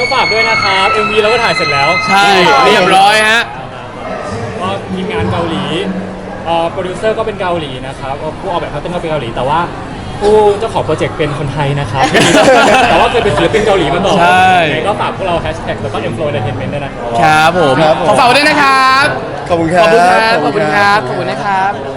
ก็ฝากด้วยนะครับ MV เราก็ถ่ายเสร็จแล้วใช่ เรียบร้อยฮะ ก็ทีมงานเกาหลีเอ่อโปรดิวเซอร์ก็เป็นเกาหลีนะครับผู้ออกแบบเขาเต้นก็เป็นเกาหลี แต่ว่าผู้เจ้าของโปรเจกต์เป็นคนไทยนะครับ แต่ว่าเคยเป็นศิลปินเกาหลีมาก่อนใช่ ยังไงก็ฝากพวกเราแฮชแท็กแล้วก็ M Flow Entertainment ด้วยนะครับ ครับผม ครับผม ขอฝากไว้ด้วยนะครับ ขอบคุณครัอบคุณครับ ขอบคุณครับ ขอบคุณนะครับ